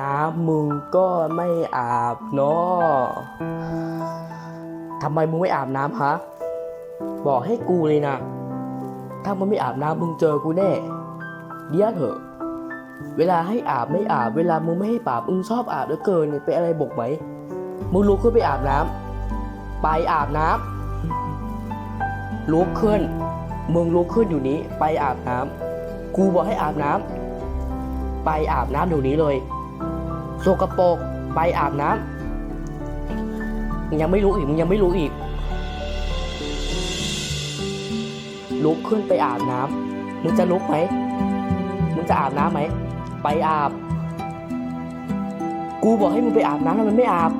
น้ำมึงก็ไม่อาบเนาะทำไมมึงไม่อาบน้ำฮะ บอกให้กูเลยนะ ถ้ามึงไม่อาบน้ำมึงเจอกูแน่ เดี๋ยวเถอะ เวลาให้อาบไม่อาบ เวลามึงไม่ให้ปาบมึงชอบอาบเหลือเกินเนี่ยเป็นอะไรบกไหม มึงลุกขึ้นไปอาบน้ำ ไปอาบน้ำลุกขึ้น มึงลุกขึ้นอยู่นี้ ไปอาบน้ำ กูบอกให้อาบน้ำ ไปอาบน้ำเดี๋ยวนี้เลย สกปรกไปอาบน้ำมึงยังไม่รู้อีกมึงยังไม่รู้อีก ลุกขึ้นไปอาบน้ำมึงจะลุกไหมมึงจะอาบน้ำไหมไปอาบ กูบอกให้มึงไปอาบน้ำแล้วมันไม่อาบ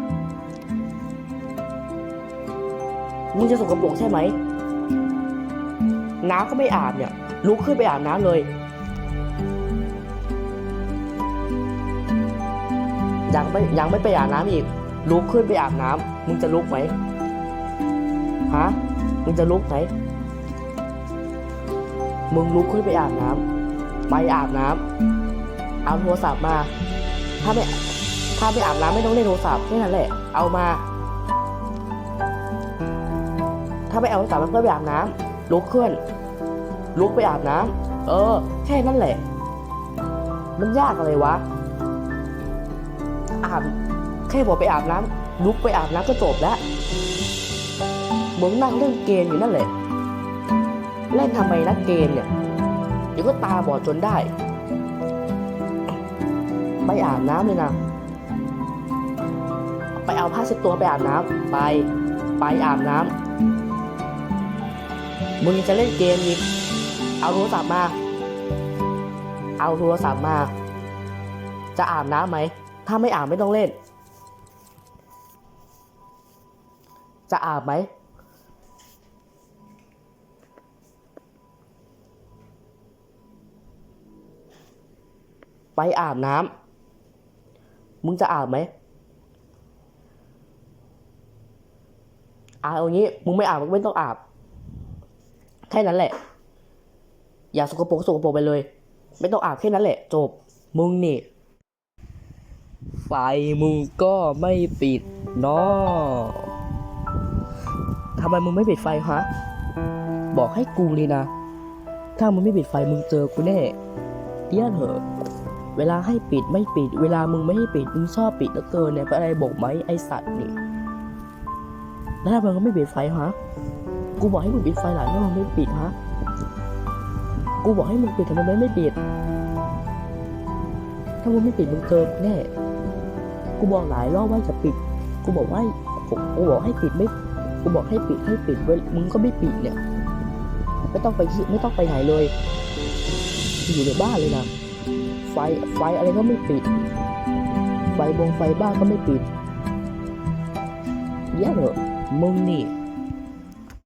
มึงจะสกปรกใช่ไหมน้ำก็ไม่อาบเนี่ยลุกขึ้นไปอาบน้ำเลย ยังไม่ยังไม่ไปอาบน้ำอีก ลุกขึ้นไปอาบน้ำมึงจะลุกไหมฮะมึงจะลุกไหมมึงลุกขึ้นไปอาบน้ำไปอาบน้ำเอาโทรศัพท์มา ถ้าไม่ถ้าไม่อาบน้ำไม่ต้องเล่นโทรศัพท์แค่นั้นแหละ เอามา ถ้าไม่เอาโทรศัพท์มันก็ไปอาบน้ำลุกขึ้น ลุกไปอาบน้ำเออ แค่นั้นแหละ มันยากอะไรวะ อาบแค่บอกไปอาบน้ำลุกไปอาบน้ำก็จบแล้วมึงนั่งเล่นเกมอยู่นั่นแหละเล่นทำไมนะเกมเนี่ยเดี๋ยวก็ตาบอดจนได้ ไปอาบน้ำเลยนะไปเอาผ้าเช็ดตัวไปอาบน้ำไปไปอาบน้ำมึงจะเล่นเกมอีกเอาโทรศัพท์มา เอาโทรศัพท์มา จะอาบน้ำไหม ถ้าไม่อาบไม่ต้องเล่น จะอาบไหมไปอาบน้ำ มึงจะอาบไหมอาเอางี้ มึงไม่อาบมึงไม่ต้องอาบ แค่นั้นแหละ อย่าสกปรกสกปรกไปเลย ไม่ต้องอาบแค่นั้นแหละ จบ มึงนี่ ไฟมึงก็ไม่ปิดเนาะทำไมมึงไม่ปิดไฟฮะ บอกให้กูเลยนะ ถ้ามึงไม่ปิดไฟมึงเจอกูแน่เดี๋ยเถอะ เวลาให้ปิดไม่ปิด เวลามึงไม่ให้ปิดมึงชอบปิดแล้วเกินเนี่ยอะไรบอกไหมไอสัตว์นี่ แล้วทำไมมึงไม่ปิดไฟฮะ กูบอกให้มึงปิดไฟหลังแล้วมึงไม่ปิดฮะ กูบอกให้มึงปิดทำไมมึงไม่ปิด ถ้ามึงไม่ปิดมึงเกินแน่ กูบอกหลายรอบว่าจะปิด กูบอกว่ากูบอกให้ปิดไม่ กูบอกให้ปิดให้ปิดเว้ยมึงก็ไม่ปิดเนี่ย ไม่ต้องไปที่ไม่ต้องไปไหนเลย อยู่ในบ้านเลยนะ ไฟไฟอะไรก็ไม่ปิด ไฟบงไฟบ้านก็ไม่ปิดแย่เถอมึงนี่